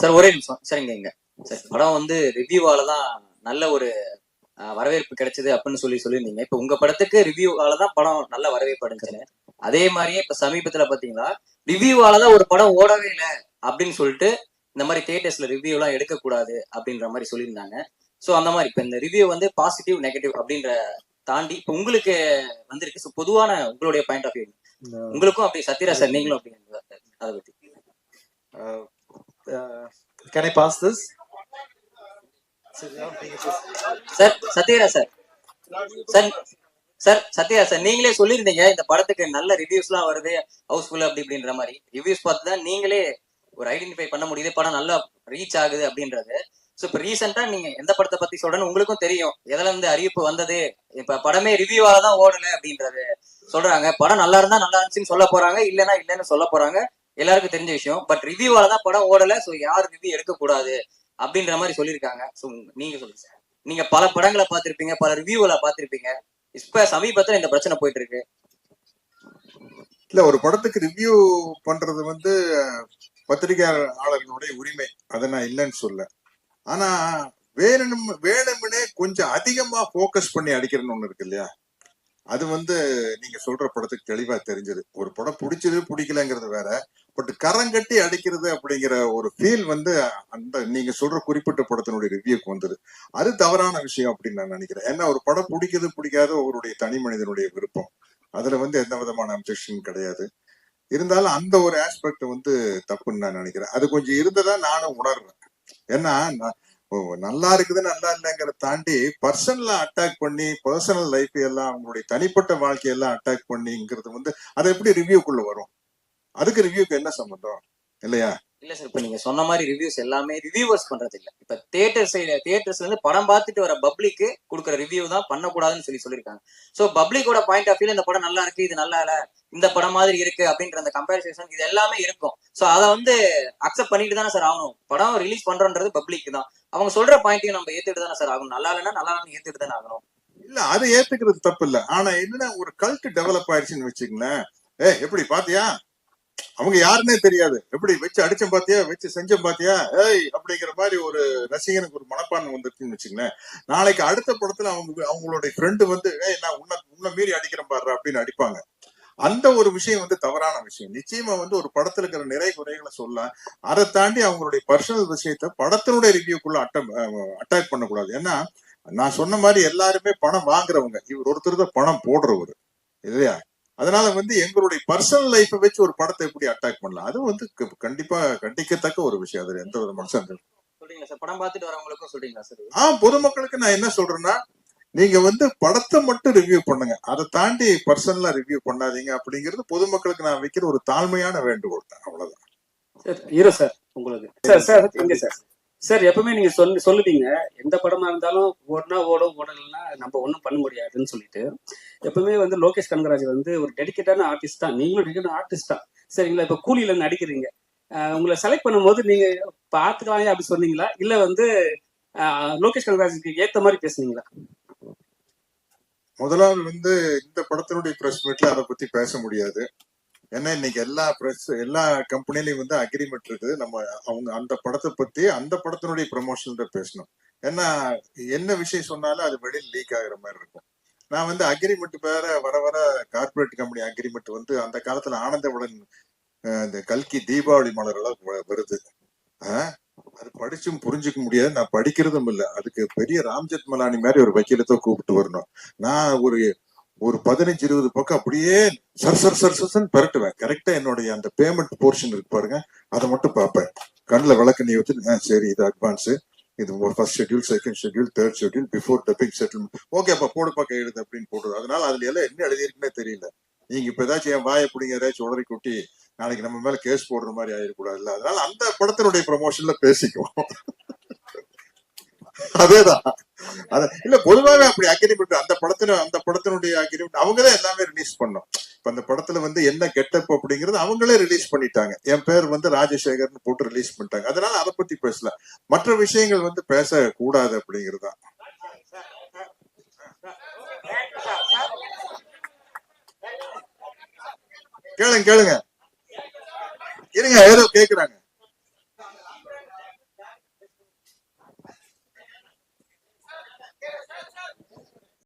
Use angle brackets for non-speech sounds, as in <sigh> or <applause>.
Sir ஒரே நிமிஷம். சரிங்க இங்க சார் படம் வந்து ரிவ்யூவால தான் நல்ல ஒரு வரவேற்பு கிடைச்சது அப்படின்னு சொல்லி சொல்லியிருந்தீங்க. இப்ப உங்க படத்துக்கு ரிவ்யூவால தான் படம் நல்ல வரவேற்பு அடைஞ்சது. அதே மாதிரியே இப்ப சமீபத்துல பாத்தீங்களா ரிவ்யூவால தான் ஒரு படம் ஓடவே இல்லை அப்படின்னு சொல்லிட்டு இந்த மாதிரி தியேட்டர்ஸ்ல ரிவ்யூ எல்லாம் எடுக்கக்கூடாது அப்படின்ற மாதிரி சொல்லியிருந்தாங்க. சோ அந்த மாதிரி இப்ப இந்த ரிவ்யூ வந்து பாசிட்டிவ் நெகட்டிவ் அப்படின்ற தாண்டி இப்ப உங்களுக்கு வந்திருக்கு. ஸோ பொதுவான உங்களுடைய பாயிண்ட் ஆஃப் வியூ உங்களுக்கும் அப்படி சத்யரா சார் நீங்களும் அப்படி அதை பத்தி. Uh, uh, can I pass this? Sir சத்யரா sir sir sir Sathya sir நீங்களே சொல்லியிருந்தீங்க இந்த படத்துக்கு நல்ல ரிவ்யூஸ்லாம் வருது ஹவுஸ்ஃபுல் அப்படி இப்படின்ற மாதிரி. ரிவ்யூஸ் பார்த்து தான் நீங்களே ஒரு ஐடென்டிஃபை பண்ண முடியுது படம் நல்லா ரீச் ஆகுது அப்படின்றது. ஸோ இப்போ ரீசெண்டாக நீங்க எந்த படத்தை பத்தி சொல்றேன்னு உங்களுக்கும் தெரியும். எதுல இருந்து அறிவிப்பு வந்தது? இப்போ படமே ரிவ்யூவால தான் ஓடலை அப்படின்றது சொல்றாங்க. படம் நல்லா இருந்தால் நல்லா இருந்துச்சுன்னு சொல்ல போறாங்க இல்லைன்னா இல்லைன்னு சொல்ல போறாங்க. எல்லாருக்கும் தெரிஞ்ச விஷயம். பட் ரிவ்யூவால தான் படம் ஓடல ஸோ யாரும் ரிவ்யூ எடுக்கக்கூடாது அப்படின்ற மாதிரி சொல்லியிருக்காங்க. ஸோ நீங்க சொல்லுங்க சார். நீங்க பல படங்களை பார்த்திருப்பீங்க பல ரிவ்யூகளை பார்த்திருப்பீங்க. இப்ப சமீபத்துல இந்த பிரச்சனை போயிட்டு இருக்கு இல்ல ஒரு படத்துக்கு ரிவ்யூ பண்றது வந்து பத்திரிகையாளர்களுடைய உரிமை. அதை நான் இல்லைன்னு சொல்ல. ஆனா வேணும் வேணும்னே கொஞ்சம் அதிகமா ஃபோக்கஸ் பண்ணி அடிக்கிறன்னு ஒண்ணு இருக்கு இல்லையா? அது வந்து நீங்க சொல்ற படத்துக்கு தெளிவா தெரிஞ்சது. ஒரு படம் பிடிச்சது பிடிக்கலங்கிறது வேற பட் கரங்கட்டி அடிக்கிறது அப்படிங்கிற ஒரு ஃபீல் வந்து அந்த நீங்க சொல்ற குறிப்பிட்ட படத்தினுடைய ரிவ்யூக்கு வந்தது. அது தவறான விஷயம் அப்படின்னு நான் நினைக்கிறேன். ஏன்னா ஒரு படம் பிடிக்கிறது பிடிக்காத ஒருவருடைய தனி மனிதனுடைய விருப்பம். அதுல வந்து எந்த விதமான அப்ஜெக்ஷன் கிடையாது. இருந்தாலும் அந்த ஒரு ஆஸ்பெக்ட் வந்து தப்புன்னு நான் நினைக்கிறேன். அது கொஞ்சம் இருந்ததா நானும் உணர்றேன். ஏன்னா நான் நல்லா இருக்குது நல்லா இல்லைங்கிற தாண்டி பர்சனலா அட்டாக் பண்ணி பர்சனல் லைஃப் எல்லாம் அவங்களுடைய தனிப்பட்ட வாழ்க்கையெல்லாம் அட்டாக் பண்ணிங்கிறது வந்து அது எப்படி ரிவ்யூக்குள்ள வரும்? அதுக்கு ரிவ்யூக்கு என்ன சம்பந்தம்? இல்லையா? இல்ல சார் இப்ப நீங்க சொன்ன மாதிரி ரிவ்யூஸ் எல்லாமே ரிவ்யூவர்ஸ் பண்றது இல்ல இப்ப தியேட்டர்ஸ் தியேட்டர்ஸ்ல இருந்து படம் பார்த்துட்டு வர பப்ளிக்கு கொடுக்குற ரிவ்யூ தான் பண்ணக்கூடாதுன்னு சொல்லி சொல்லியிருக்காங்க சோ பப்ளிக்கோட பாயிண்ட் ஆஃப் வியூல இந்த படம் நல்லா இருக்கு இது நல்லா இல்ல இந்த படம் மாதிரி இருக்கு அப்படின்ற அந்த கம்பேரிசேஷன் இது எல்லாமே இருக்கும். சோ அதை வந்து அக்செப்ட் பண்ணிட்டு தானே சார் ஆகணும். படம் ரிலீஸ் பண்றோன்றது பப்ளிக் தான். அவங்க சொல்ற பாயிண்ட்டையும் நம்ம ஏத்துட்டு தானே சார் ஆகணும். நல்லா இல்லைன்னா நல்லா இல்லைன்னு ஏத்துட்டு தானே ஆகணும். இல்ல அதை ஏத்துக்கிறது தப்பு இல்ல. ஆனா என்னன்னா ஒரு கல்ட் டெவலப் ஆயிடுச்சுன்னு வச்சுங்களேன் ஏ எப்படி பாத்தியா அவங்க யாருன்னே தெரியாது. எப்படி வச்சு அடிச்சம் பாத்தியா? வச்சு செஞ்சம் பாத்தியா? ஏய் அப்படிங்கிற மாதிரி ஒரு ரசிகனுக்கு ஒரு மனப்பான்மை வந்துருச்சுன்னு வச்சுங்களேன் நாளைக்கு அடுத்த படத்துல அவங்க அவங்களுடைய ஃப்ரெண்டு வந்து ஏய் நான் உன்ன உன்ன மீறி அடிக்கிறேன் பாரு அப்படின்னு அடிப்பாங்க. அந்த ஒரு விஷயம் வந்து தவறான விஷயம். நிச்சயமா வந்து ஒரு படத்துல இருக்கிற நிறை குறைகளை சொல்ல அதை தாண்டி அவங்களுடைய பர்சனல் விஷயத்த படத்தினுடைய ரிவ்யூக்குள்ள அட்டம் அட்டாக் பண்ணக்கூடாது. ஏன்னா நான் சொன்ன மாதிரி எல்லாருமே பணம் வாங்குறவங்க. இவர் ஒருத்தர் தான் பணம் போடுறவர். இல்லையா? அதனால வந்து எங்களுடைய பர்சனல் லைஃப்பை வச்சு ஒரு படத்தை எப்படி அட்டாக் பண்ணலாம்? அது வந்து கண்டிப்பா கண்டிக்கத்தக்க ஒரு விஷயம். அது எந்த விதமான சந்தேகம் படம் பார்த்துட்டு வரவங்களுக்கும் சொல்றீங்களா சார் ஆ பொதுமக்களுக்கு நான் என்ன சொல்றேன்னா நீங்க வந்து படத்தை மட்டும் ரிவ்யூ பண்ணுங்க. அதை தாண்டி பர்சனலா ரிவ்யூ பண்ணாதீங்க அப்படிங்கிறது பொதுமக்களுக்கு நான் வைக்கிற ஒரு தாழ்மையான வேண்டுகோள் தான். அவ்வளவுதான். சார் ஹீரோ சார் உங்களுக்கு. Sir sir sir. சார் எப்பவுமே நீங்க சொல்லு சொல்லுவீங்க. எந்த படமா இருந்தாலும் ஓடுனா ஓடும் ஓடலைன்னா நம்ம ஒன்றும் பண்ண முடியாதுன்னு சொல்லிட்டு. எப்பவுமே வந்து லோகேஷ் கனகராஜ் வந்து ஒரு டெடிக்கேட்டான ஆர்டிஸ்ட் தான். நீங்களும் டெடிக்கேட் ஆர்டிஸ்ட் தான். சரிங்களா? இப்ப கூலியில நடிக்கிறீங்க உங்களை செலக்ட் பண்ணும்போது நீங்க பாத்துக்கலாம் அப்படி சொன்னீங்களா? இல்ல வந்து ஆஹ் லோகேஷ் கனகராஜுக்கு ஏத்த மாதிரி பேசுனீங்களா? முதலாவது வந்து இந்த படத்தினுடைய பிரஸ் மீட்ல அதை பத்தி பேச முடியாது. ஏன்னா இன்னைக்கு எல்லா பிரஸ் எல்லா கம்பெனிலையும் வந்து அக்ரிமெண்ட் இருக்குது. நம்ம அவங்க அந்த படத்தை பத்தி அந்த படத்தினுடைய ப்ரமோஷன் பேசணும். ஏன்னா என்ன விஷயம் சொன்னாலும் அது வெளியில் லீக் ஆகுற மாதிரி இருக்கும். நான் வந்து அக்ரிமெண்ட் வேற வர வர கார்ப்பரேட் கம்பெனி அக்ரிமெண்ட் வந்து அந்த காலத்துல ஆனந்தவுடன் இந்த கல்கி தீபாவளி மலர் வருது. அது படிச்சும் புரிஞ்சுக்க முடியாது. நான் படிக்கிறதும் இல்லை. அதுக்கு பெரிய ராம்ஜெத் மலானி மாதிரி ஒரு வக்கீலத்தை கூப்பிட்டு வரணும். நான் ஒரு ஒரு பதினஞ்சு இருபது பக்கம் அப்படியே சர் சர் சர் சர்ன்னு பெரட்டுவேன். கரெக்டா என்னுடைய அந்த பேமெண்ட் போர்ஷன் இருக்கு பாருங்க. அதை மட்டும் பார்ப்பேன். கண்ணில் விளக்கு நீ வச்சு சரி இது அட்வான்ஸ் இது first schedule second schedule third schedule before dubbing settlement okay அப்ப போடுப்பா கையெழுத்து அப்படின்னு போடுறது. அதனால அதுல எல்லாம் என்ன எழுதியிருக்குன்னே தெரியல. நீங்க இப்ப ஏதாச்சும் என் வாயை பிடிங்க ஏதாச்சும் உடறி கொட்டி நாளைக்கு நம்ம மேல கேஸ் போடுற மாதிரி ஆயிடக்கூடாதுல்ல. அதனால அந்த படத்தினுடைய ப்ரமோஷன்ல பேசிக்குவோம். <laughs> அதேதான். அத இல்ல பொதுவாகவே அப்படி அக்ரிமெண்ட் அந்த படத்துல அந்த படத்தினுடைய அக்ரிமெண்ட் அவங்கதான் எல்லாமே ரிலீஸ் பண்ணோம். இப்ப அந்த படத்துல வந்து என்ன கெட்டப் அப்படிங்கறது அவங்களே ரிலீஸ் பண்ணிட்டாங்க. என் பேர் வந்து ராஜசேகர்னு போட்டு ரிலீஸ் பண்ணிட்டாங்க. அதனால அதை பத்தி பேசல. மற்ற விஷயங்கள் வந்து பேச கூடாது அப்படிங்கறதா கேளுங்க கேளுங்க. இருங்க ஏதோ கேக்குறாங்க.